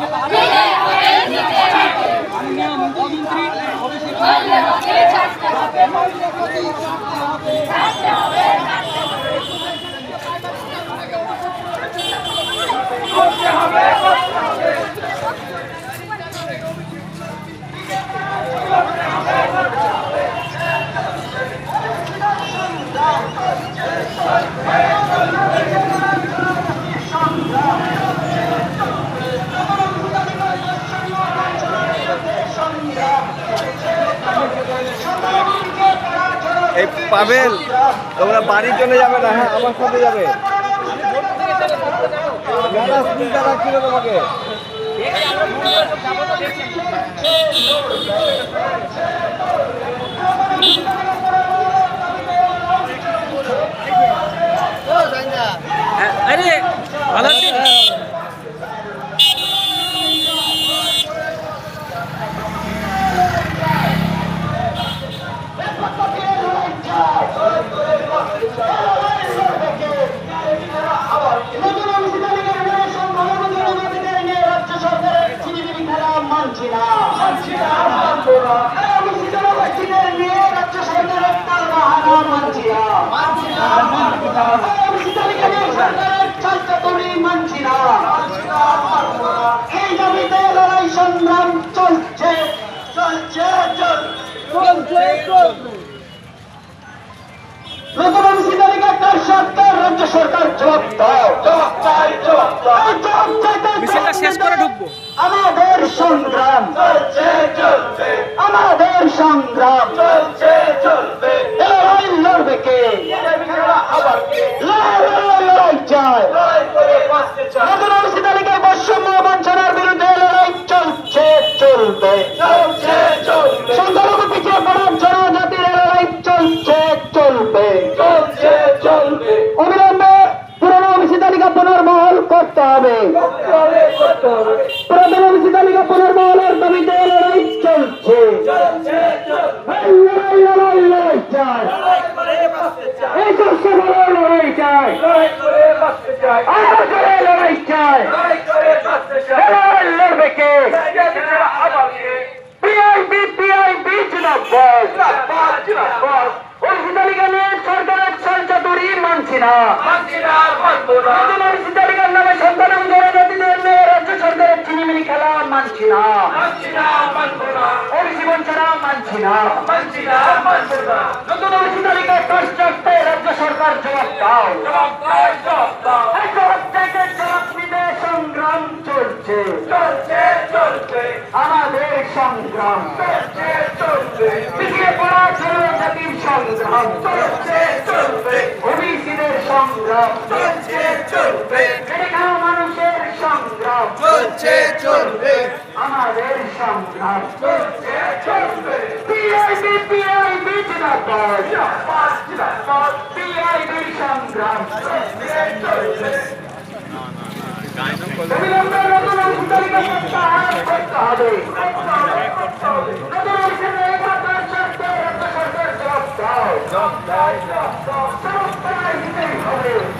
Jai এই পাবেল তোমরা বাড়ি চলে যাবে না হ্যাঁ আমার সাথে যাবে। তোমাকে? আরে ভালো আছেন এই দাবিতে লড়াই সংগ্রাম চলছে চলছে চলছে নতুন অফিসি তালিকা কার সরকার রাজ্য সরকার জবাব দাও জবাব চাই জবাব দাও জবাব চাইতে মিছিলটা শেষ করে ঢুকবো। আমাদের সংগ্রাম চলছে চলছে আমাদের সংগ্রাম চলছে চলবে। লড়াই লড়বে কে? লড়াই লড়াই লড়াই চাই নতুন অফিসি তালিকায় বৈষম্য বঞ্চনার বিরুদ্ধে লড়াই চলছে চলবে। চলবে চলছে চলবে। অবিলম্বে পুরনো অফিসি তালিকা পুনর্বহাল করতে হবে। পুরাতন অফিসি তালিকা পুনর্বহালের দাবিতে লড়াই চলছে। এই লড়াই লড়াই লড়াই চাই। এই কষ্ট বড় লড়াই চাই। আরও জোরে লড়াই চাই। লড়াই লড়বে কে? পিআইবি পিআইবি জিন্দাবাদ। অফিসি তালিকা নিয়ে সরকারের সঞ্চাতুরি মানছি না। নতুন অফিসি তালিকার নামে সন্তান জনজাতিদের নিয়ে রাজ্য সরকারের চিনিমিনি খেলা মানছি না। বঞ্চনা মানছি না। নতুন কাজ রাজ্য সরকার জবাব দাও। জবাব থেকে জবাব দিতে সংগ্রাম চলছে। আমাদের সংগ্রাম। চলছে, চলবে। আমাদের সংগ্রাম পিআইবি পিআইবি জিন্দাবাদ। পিআইবি সংগ্রাম অবিলম্বে প্রত্যাহার করতে হবে। নতুন রাজ্য সরকার।